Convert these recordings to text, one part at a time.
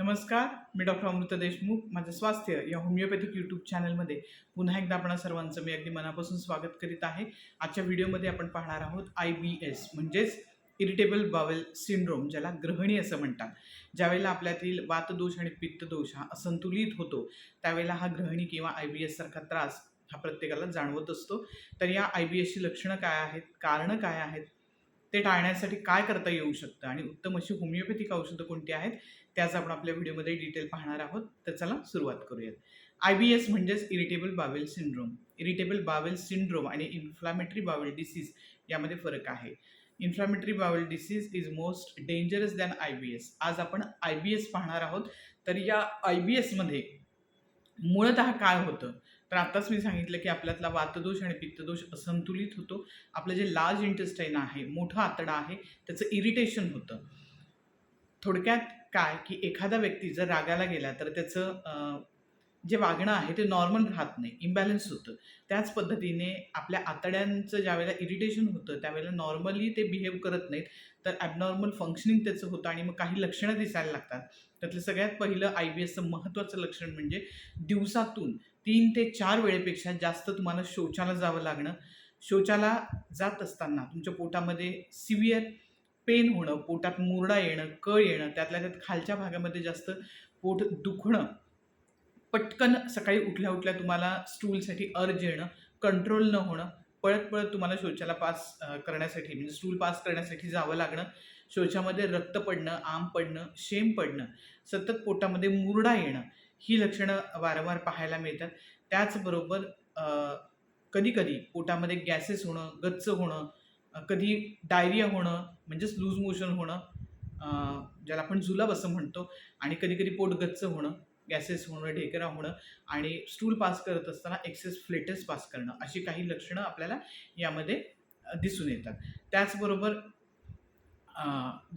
नमस्कार मी डॉक्टर अमृता देशमुख माझं स्वास्थ्य या होमिओपॅथिक यूट्यूब चॅनलमध्ये पुन्हा एकदा आपणा सर्वांचं मी अगदी मनापासून स्वागत करीत आहे. आजच्या व्हिडिओमध्ये आपण पाहणार आहोत आय बी एस म्हणजेच इरिटेबल बावेल सिंड्रोम ज्याला ग्रहणी असं म्हणतात. ज्यावेळेला आपल्यातील वातदोष आणि पित्तदोष हा असंतुलित होतो त्यावेळेला हा ग्रहणी किंवा आय बी एससारखा त्रास हा प्रत्येकाला जाणवत असतो. तर या आय बी एसची लक्षणं काय आहेत कारणं काय आहेत ते टाळण्यासाठी काय करता येऊ शकतं? आणि उत्तम अशी होमिओपॅथिक औषधं कोणती आहेत? त्याच आपण आपल्या व्हिडिओमध्ये डिटेल पाहणार आहोत. तर चला सुरुवात करूयात. आय बी एस म्हणजेच irritable bowel syndrome irritable bowel syndrome आणि इन्फ्लामेटरी बावेल डिसीज यामध्ये फरक आहे. Inflammatory bowel disease is most dangerous than I B S आज आपण आय बी एस पाहणार आहोत. तर या आय बी एसमध्ये मूळतः काय होतं? तर आत्ताच मी सांगितलं की आपल्यातला वातदोष आणि पित्तदोष असंतुलित होतो. आपलं जे लार्ज इंटेस्टाईन आहे मोठं आतडा आहे त्याचं इरिटेशन होतं. थोडक्यात काय की एखादा व्यक्ती जर रागाला गेला तर त्याचं जे वागणं आहे ते नॉर्मल राहत नाही इम्बॅलन्स होतं. त्याच पद्धतीने आपल्या आतड्यांचं ज्यावेळेला इरिटेशन होतं त्यावेळेला नॉर्मली ते बिहेव करत नाहीत. तर ॲबनॉर्मल फंक्शनिंग त्याचं होतं आणि मग काही लक्षणं दिसायला लागतात. त्यातलं सगळ्यात पहिलं आय बी एसचं महत्त्वाचं लक्षण म्हणजे दिवसातून तीन ते चार वेळेपेक्षा जास्त तुम्हाला शौचाला जावं लागणं. शौचाला जात असताना तुमच्या पोटामध्ये सिव्हिअर पेन होणं पोटात मुरडा येणं कळ येणं त्यातल्या त्यात खालच्या भागामध्ये जास्त पोट दुखणं. पटकन सकाळी उठल्या उठल्या तुम्हाला स्टूलसाठी अर्ज येणं कंट्रोल न होणं पळत पळत तुम्हाला शौचाला पास करण्यासाठी म्हणजे स्टूल पास करण्यासाठी जावं लागणं शौचामध्ये रक्त पडणं आम पडणं शेम पडणं सतत पोटामध्ये मुरडा येणं ही लक्षणं वारंवार पाहायला मिळतात. त्याचबरोबर कधी कधी पोटामध्ये गॅसेस होणं गच्च होणं कधी डायरिया होणं म्हणजेच लूज मोशन होणं ज्याला आपण जुलाब असं म्हणतो आणि कधी कधी पोट गच्च होणं गॅसेस होणं ढेकरा होणं आणि स्टूल पास करत असताना एक्सेस फ्लेटस पास करणं अशी काही लक्षणं आपल्याला यामध्ये दिसून येतात. त्याचबरोबर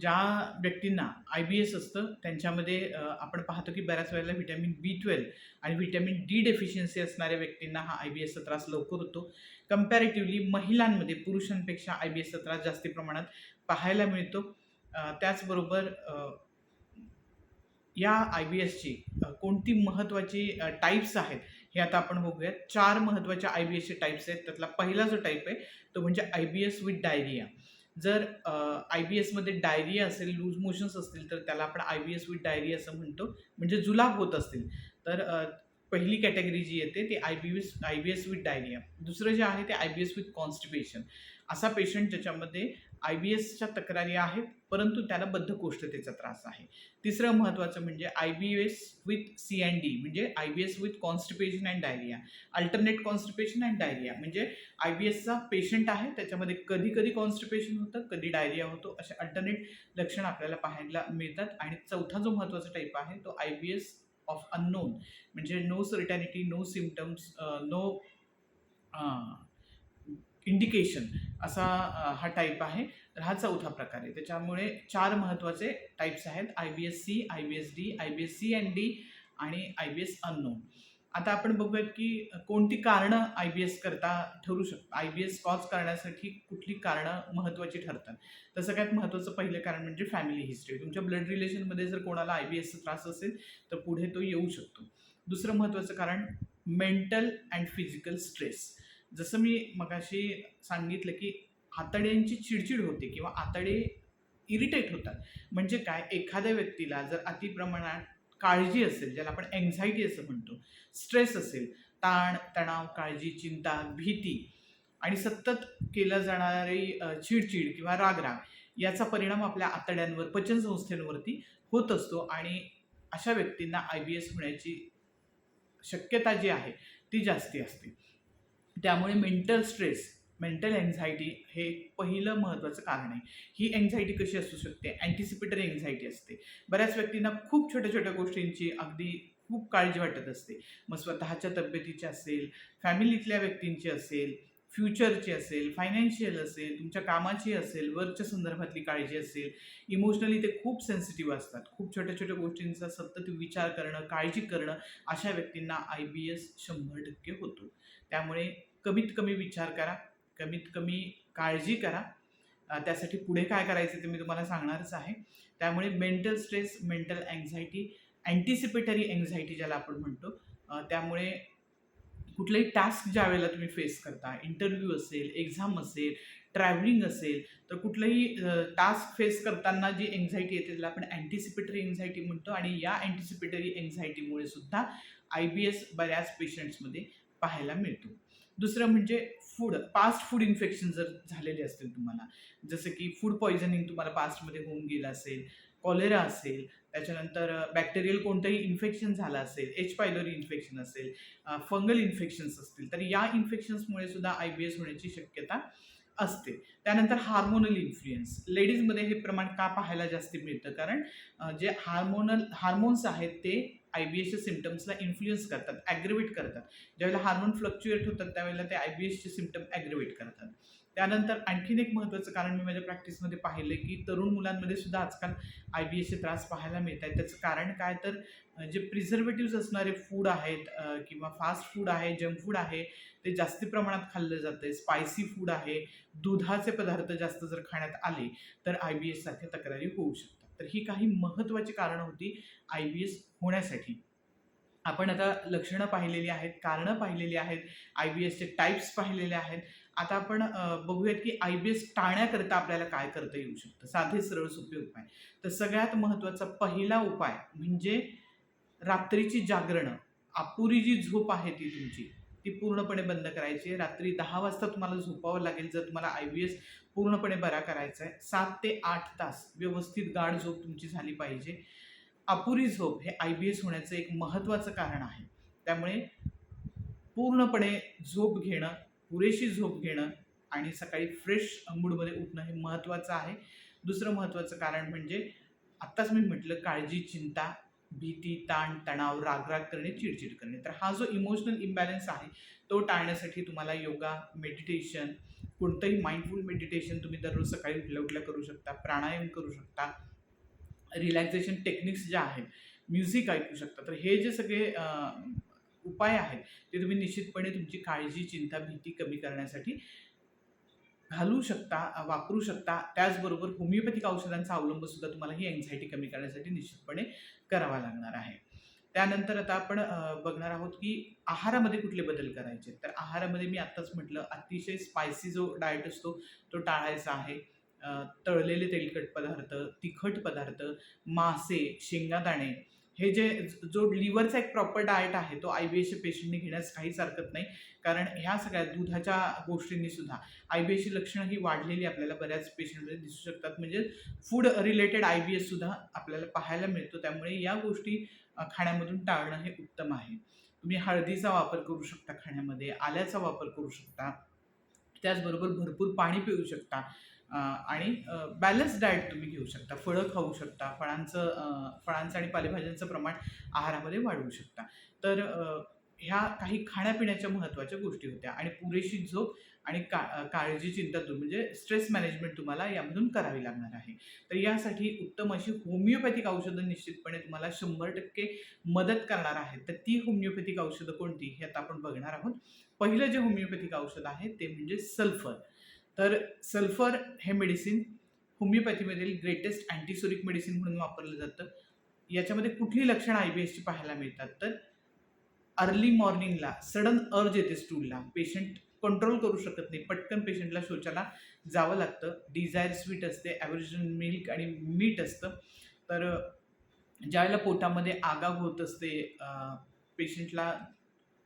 ज्या व्यक्तींना आय बी एस असतं त्यांच्यामध्ये आपण पाहतो की बऱ्याच वेळेला व्हिटॅमिन बी ट्वेल्व आणि व्हिटॅमिन डी डेफिशियन्सी असणाऱ्या व्यक्तींना हा आय बी एसचा त्रास लवकर होतो. कम्पॅरेटिव्हली महिलांमध्ये पुरुषांपेक्षा आय बी एस सत्रात जास्ती प्रमाणात पाहायला मिळतो. त्याचबरोबर या आय बी एसची कोणती महत्त्वाची टाईप्स आहेत हे आता आपण बघूयात. चार महत्त्वाच्या आय बी एसचे टाईप्स आहेत. त्यातला पहिला जो टाईप आहे तो म्हणजे I B S with diarrhoea जर आय बी एसमध्ये डायरिया असेल लूज मोशन्स असतील तर त्याला आपण I B S with diarrhoea असं म्हणतो. म्हणजे जुलाब होत असतील. तर पहिली कॅटेगरी जी येते ती I B S I B S with diarrhoea दुसरं जे आहे ते I B S with constipation. असा पेशंट ज्याच्यामध्ये आय बी एसच्या तक्रारी आहेत परंतु त्याला बद्धकोष्ठतेचा त्रास आहे. तिसरं महत्त्वाचं म्हणजे I B S with C and D म्हणजे I B S with constipation and diarrhoea. Alternate constipation and diarrhoea म्हणजे आय बी एसचा पेशंट आहे त्याच्यामध्ये कधी कधी कॉन्स्टिपेशन होतं कधी डायरिया होतो असे अल्टरनेट लक्षण आपल्याला पाहायला मिळतात. आणि चौथा जो महत्त्वाचा टाईप आहे तो I B S of unknown म्हणजे no certainty no symptoms no indication असा uh, हा टाईप आहे. तर हा चौथा प्रकार आहे. त्याच्यामुळे चार महत्त्वाचे टाईप्स आहेत. I B S C I B S D I B S C and D आणि आय बी एस अननोन आता आपण बघूयात की कोणती कारणं आय बी एस करता ठरू शकतो आय बी एस कॉज करण्यासाठी कुठली कारणं महत्त्वाची ठरतात? तर सगळ्यात महत्त्वाचं पहिलं कारण म्हणजे फॅमिली हिस्ट्री तुमच्या ब्लड रिलेशनमध्ये जर कोणाला आय बी एसचा त्रास असेल तर पुढे तो येऊ शकतो. दुसरं महत्त्वाचं कारण मेंटल अँड फिजिकल स्ट्रेस जसं मी मगाशी सांगितलं की आतड्यांची चिडचिड होते किंवा आतडे इरिटेट होतात. म्हणजे काय? एखाद्या व्यक्तीला जर अतिप्रमाणात काळजी असेल ज्याला आपण एन्झायटी असं म्हणतो स्ट्रेस असेल ताण तणाव काळजी चिंता भीती आणि सतत केलं जाणारी चिडचिड किंवा रागराग याचा परिणाम आपल्या आतड्यांवर पचनसंस्थेवरती होत असतो आणि अशा व्यक्तींना आय बी एस होण्याची शक्यता जी आहे ती जास्ती असते. त्यामुळे मेंटल स्ट्रेस मेंटल एन्झायटी हे पहिलं महत्त्वाचं कारण आहे. ही एन्झायटी कशी असू शकते? अँटिसिपेटरी एन्झायटी असते. बऱ्याच व्यक्तींना खूप छोट्या छोट्या गोष्टींची अगदी खूप काळजी वाटत असते. मग स्वतःच्या तब्येतीची असेल फॅमिलीतल्या व्यक्तींची असेल फ्युचरची असेल फायनान्शियल असेल तुमच्या कामाची असेल वर्कच्या संदर्भातली काळजी असेल इमोशनली ते खूप सेन्सिटिव्ह असतात. खूप छोट्या छोट्या गोष्टींचा सतत विचार करणं काळजी करणं अशा व्यक्तींना आय बी एस शंभर टक्के होतो. त्यामुळे कमीत कमी विचार करा. कमीत कमी काळजी करा. त्यासाठी पुढे काय करायचं ते मी तुम्हाला सांगणारच आहे. त्यामुळे mental stress mental anxiety anticipatory anxiety ज्याला आपण म्हणतो त्यामुळे कुठलाही टास्क ज्या वेळेला तुम्ही फेस करता इंटरव्ह्यू असेल एक्झाम असेल ट्रॅव्हलिंग असेल तर कुठलंही टास्क फेस करताना जी एन्झायटी येते त्याला आपण अँटिसिपेटरी एन्झायटी म्हणतो आणि या अँटिसिपेटरी एन्झायटीमुळे सुद्धा आय बी एस बऱ्याच पेशंट्समध्ये पाहायला मिळतो. दुसरं म्हणजे फूड पास्ट फूड इन्फेक्शन जर झालेले असतील तुम्हाला जसं की फूड पॉयझनिंग तुम्हाला पास्टमध्ये होऊन गेलं असेल कॉलेरा असेल त्याच्यानंतर बॅक्टेरियल कोणतंही इन्फेक्शन झालं असेल एच पायलोरी इन्फेक्शन असेल फंगल इन्फेक्शन्स असतील तर या इन्फेक्शन्समुळे सुद्धा आय बी एस होण्याची शक्यता असते. त्यानंतर हार्मोनल इन्फ्लुएन्स लेडीजमध्ये हे प्रमाण का पाहायला जास्ती मिळतं? कारण जे हार्मोनल हार्मोन्स आहेत ते आय बी एसच्या सिमटम्सला इन्फ्लुएन्स करतात ॲग्रिवेट करतात. ज्यावेळेला हार्मोन फ्लक्च्युएट होतात त्यावेळेला ते आय बी एसचे सिमटम ॲग्रिवेट करतात. त्यानंतर आणखीन एक महत्त्वाचं कारण मी माझ्या प्रॅक्टिसमध्ये पाहिलं की तरुण मुलांमध्ये सुद्धा आजकाल आय बी एसचे त्रास पाहायला मिळत आहेत त्याचं कारण काय? तर जे प्रिझर्वेटिव्ज असणारे फूड आहेत किंवा फास्ट फूड आहे जंक फूड आहे ते जास्ती प्रमाणात खाल्लं जातं स्पायसी फूड आहे. दुधाचे पदार्थ जास्त जर खाण्यात आले तर आय बी एससारख्या तक्रारी होऊ शकतात. तर ही काही महत्त्वाची कारणं होती आय बी एस होण्यासाठी. आपण आता लक्षणं पाहिलेली आहेत कारणं पाहिलेली आहेत आय बी एसचे टाईप्स पाहिलेले आहेत. आता आपण बघूयात की आय बी एस टाळण्याकरिता आपल्याला काय करता येऊ शकतं? साधे सरळ सोपे उपाय. तर सगळ्यात महत्त्वाचा पहिला उपाय म्हणजे रात्रीची जागरणं. अपुरी जी झोप आहे ती तुमची ती पूर्णपणे बंद करायची रात्री दहा वाजता तुम्हाला झोपावं लागेल जर तुम्हाला आय बी एस पूर्णपणे बरा करायचा आहे सात ते आठ तास व्यवस्थित गाढ झोप तुमची झाली पाहिजे. अपुरी झोप हे आय बी एस होण्याचं एक महत्त्वाचं कारण आहे. त्यामुळे पूर्णपणे झोप घेणं पुरेशी झोप घेणं आणि सकाळी फ्रेश मूडमध्ये उठणं हे महत्त्वाचं आहे. दुसरं महत्त्वाचं कारण म्हणजे आत्ताच मी म्हटलं काळजी चिंता भीती ताण तणाव रागराग करणे चिडचिड करणे. तर हा जो इमोशनल इम्बॅलन्स आहे तो टाळण्यासाठी तुम्हाला योगा मेडिटेशन कोणतंही माइंडफुल मेडिटेशन तुम्ही दररोज सकाळी उठल्या उठल्या करू शकता प्राणायाम करू शकता रिलॅक्झेशन टेक्निक्स ज्या आहेत म्युझिक ऐकू शकता. तर हे जे सगळे उपाय आहेत ते तुम्ही निश्चितपणे तुमची काळजी चिंता भीती कमी करण्यासाठी घालू शकता वापरू शकता. त्याचबरोबर होमिओपॅथिक औषधांचा अवलंब सुद्धा तुम्हाला ही एन्झायटी कमी करण्यासाठी निश्चितपणे करावा लागणार आहे. त्यानंतर आता आपण बघणार आहोत की आहारामध्ये कुठले बदल करायचे. तर आहारामध्ये मी आत्ताच म्हटलं अतिशय स्पायसी जो डाएट असतो तो टाळायचा आहे. तळलेले तेलकट पदार्थ तिखट पदार्थ मासे शेंगादाणे हे जे जो लिव्हरचा एक प्रॉपर डाएट आहे तो आय बी एसच्या पेशंटने घेण्यास काहीच हरकत नाही. कारण ह्या सगळ्या दुधाच्या गोष्टींनी सुद्धा आय बी एसची लक्षणं ही वाढलेली आपल्याला बऱ्याच पेशंटमध्ये दिसू शकतात. म्हणजे फूड रिलेटेड आय बी एससुद्धा आपल्याला पाहायला मिळतो. त्यामुळे या गोष्टी खाण्यामधून टाळणं हे उत्तम आहे. तुम्ही हळदीचा वापर करू शकता खाण्यामध्ये आल्याचा वापर करू शकता. त्याचबरोबर भरपूर पाणी पिऊ शकता. आणि बॅलन्स डाएट तुम्ही घेऊ शकता. फळं खाऊ शकता. फळांचं फळांचं आणि पालेभाज्यांचं प्रमाण आहारामध्ये वाढवू शकता. तर ह्या काही खाण्यापिण्याच्या महत्त्वाच्या गोष्टी होत्या. आणि पुरेशी झोप आणि का काळजी चिंता दूर म्हणजे स्ट्रेस मॅनेजमेंट तुम्हाला यामधून करावी लागणार आहे. तर यासाठी उत्तम अशी होमिओपॅथिक औषधं निश्चितपणे तुम्हाला शंभर टक्के मदत करणार आहेत. तर ती होमिओपॅथिक औषधं कोणती? हे आता आपण बघणार आहोत. पहिलं जे होमिओपॅथिक औषध आहे ते म्हणजे सल्फर तर सल्फर हे मेडिसिन होमिओपॅथीमधील ग्रेटेस्ट अँटीसोरिक मेडिसिन म्हणून वापरलं जातं. याच्यामध्ये कुठली लक्षणं आय बी एसची पाहायला मिळतात? तर अर्ली मॉर्निंगला सडन अर्ज येते स्टूलला पेशंट कंट्रोल करू शकत नाही. पटकन पेशंटला शौचाला जावं लागतं. डिझायर स्वीट असते. ॲव्हरेजन मिल्क आणि मीठ असतं. तर ज्यावेळेला पोटामध्ये आगाग होत असते पेशंटला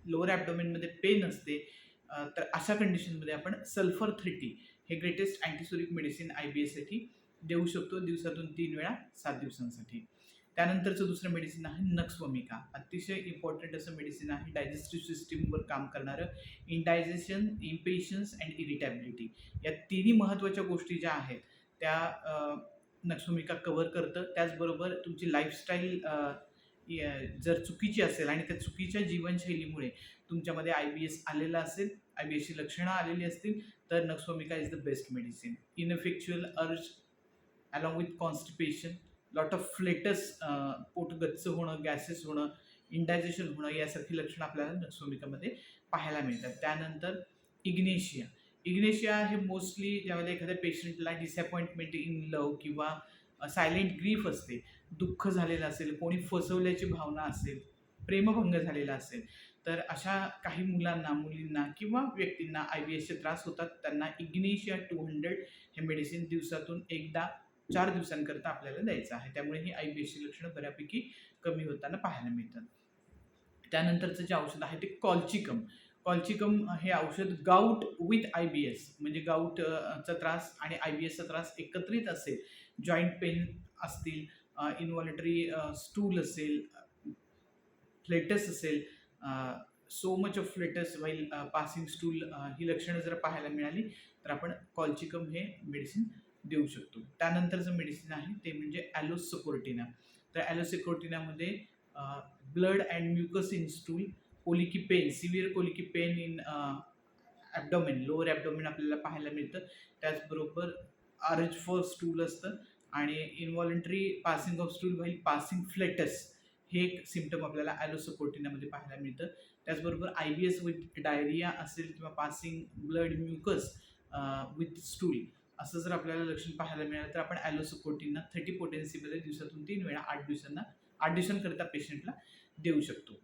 लोअर ॲबडोमेनमध्ये पेन असते तर अशा कंडिशनमध्ये आपण सल्फर थर्टी हे greatest antipsoric medicine I B एससाठी देऊ शकतो दिवसातून तीन वेळा सात दिवसांसाठी. त्यानंतरचं दुसरं मेडिसिन आहे नक्सवमिका. अतिशय इम्पॉर्टंट असं मेडिसिन आहे. डायजेस्टिव्ह सिस्टीमवर काम करणारं इंडायजेशन इम्पेशन्स अँड इरिटॅबिलिटी या तिन्ही महत्त्वाच्या गोष्टी ज्या आहेत त्या अ, नक्सोमिका कव्हर करतं. त्याचबरोबर तुमची लाईफस्टाईल जर चुकीची असेल आणि त्या चुकीच्या जीवनशैलीमुळे तुमच्यामध्ये आय बी एस आलेलं असेल आय बी एसची लक्षणं आलेली असतील तर nux vomica is the best medicine ineffectual urge along with constipation lot of flatus पोट गच्च होणं गॅसेस होणं इंडायजेशन होणं यासारखी लक्षणं आपल्याला नक्सोमिकामध्ये पाहायला मिळतात. त्यानंतर इग्नेशिया. इग्नेशिया हे मोस्टली ज्यामध्ये एखाद्या पेशंटला डिसअपॉइंटमेंट इन लव किंवा सायलेंट ग्रीफ असते दुःख झालेलं असेल कोणी फसवल्याची भावना असेल प्रेमभंग झालेला असेल तर अशा काही मुलांना मुलींना किंवा व्यक्तींना आय बी एसचे त्रास होतात त्यांना इग्नेशिया टू हंड्रेड हे मेडिसिन दिवसातून एकदा चार दिवसांकरता आपल्याला द्यायचं आहे. त्यामुळे ही आय बी एसची लक्षणं बऱ्यापैकी कमी होताना पाहायला मिळतात. त्यानंतरचं जे औषध आहे ते कॉल्चिकम. कॉल्चिकम हे औषध gout with I B S म्हणजे गाऊटचा त्रास आणि आय बी एसचा त्रास एकत्रित असेल जॉईंट पेन असतील इन्व्हॉलेटरी स्टूल असेल फ्लेटस असेल so much of flatus while passing stool ही लक्षणं जर पाहायला मिळाली तर आपण कॉल्चिकम हे मेडिसिन देऊ शकतो. त्यानंतरचं मेडिसिन आहे ते म्हणजे ॲलोसकोर्टिना. तर ॲलोसिकोर्टिनामध्ये blood and mucus in stool colicky pain severe colicky pain in abdomen lower abdomen आपल्याला पाहायला मिळतं. त्याचबरोबर आरज फॉर स्टूल असतं आणि involuntary passing of stool while passing flatus हे एक सिम्पटम आपल्याला ॲलोसोपोटिनामध्ये पाहायला मिळतं. त्याचबरोबर I B S with diarrhoea असेल किंवा passing blood mucus with stool असं जर आपल्याला लक्षण पाहायला मिळालं तर आपण ॲलोसोकोटिनना थर्टी पोटेन्सीमध्ये दिवसातून तीन वेळा आठ दिवसांना आठ दिवसांकरिता पेशंटला देऊ शकतो.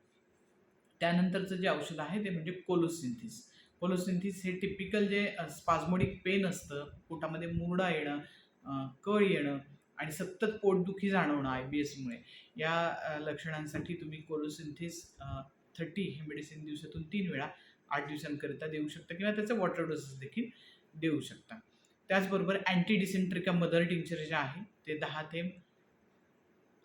त्यानंतरचं जे औषध आहे ते म्हणजे कोलोसिंथिस कोलोसिंथिस हे टिपिकल जे स्पाझमोडिक पेन असतं. पोटामध्ये मुरडा येणं कळ येणं आणि सतत पोटदुखी जाणवणं आय बी एसमुळे या लक्षणांसाठी तुम्ही कोलोसिंथेस थर्टी हे मेडिसिन दिवसातून तीन वेळा आठ दिवसांकरिता देऊ शकता किंवा त्याचं वॉटर डोसेस देखील देऊ शकता. त्याचबरोबर अँटी डिसेंट्रिका मदर टिंचर जे आहे ते दहा थेंब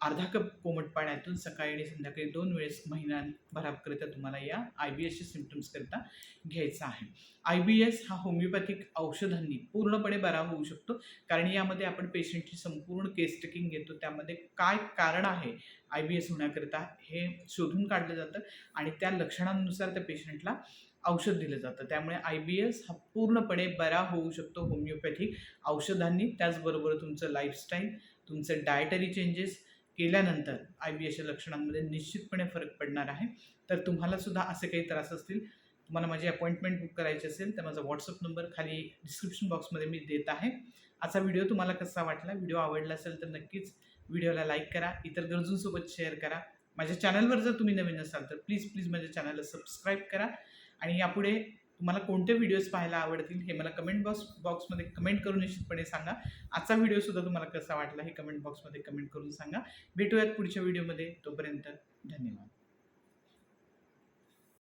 अर्धा कप कोमट पाण्यातून सकाळी आणि संध्याकाळी दोन वेळेस महिन्याभराकरिता तुम्हाला या आय बी एसच्या सिम्पटम्सकरिता घ्यायचा आहे. आय बी एस हा होमिओपॅथिक औषधांनी पूर्णपणे बरा होऊ शकतो. कारण यामध्ये आपण पेशंटची संपूर्ण केस टेकिंग घेतो. त्यामध्ये काय कारण आहे आय बी एस होण्याकरिता हे शोधून काढलं जातं आणि त्या लक्षणांनुसार त्या पेशंटला औषध दिलं जातं. त्यामुळे आय बी एस हा पूर्णपणे बरा होऊ शकतो होमिओपॅथिक औषधांनी. त्याचबरोबर तुमचं लाईफस्टाईल तुमचं डायटरी चेंजेस केल्यानंतर आय बी एसच्या लक्षणांमध्ये निश्चितपणे फरक पडणार आहे. तर तुम्हालासुद्धा असे काही त्रास असतील तुम्हाला माझी अपॉइंटमेंट बुक करायची असेल तर माझा व्हॉट्सअप नंबर खाली डिस्क्रिप्शन बॉक्समध्ये मी देत आहे. आजचा व्हिडिओ तुम्हाला कसा वाटला व्हिडिओ आवडला असेल तर नक्कीच व्हिडिओला लाईक करा इतर गरजूंसोबत शेअर करा. माझ्या चॅनलवर जर तुम्ही नवीन असाल तर प्लीज प्लीज माझ्या चॅनलला सबस्क्राईब करा. आणि यापुढे तुम्हाला कोणते व्हिडिओज पाहायला आवडतील हे मला कमेंट बॉक्स बॉक्समध्ये कमेंट करून निश्चितपणे सांगा. आजचा व्हिडिओसुद्धा तुम्हाला कसा वाटला हे कमेंट बॉक्समध्ये कमेंट करून सांगा. भेटूयात पुढच्या व्हिडिओमध्ये तोपर्यंत धन्यवाद.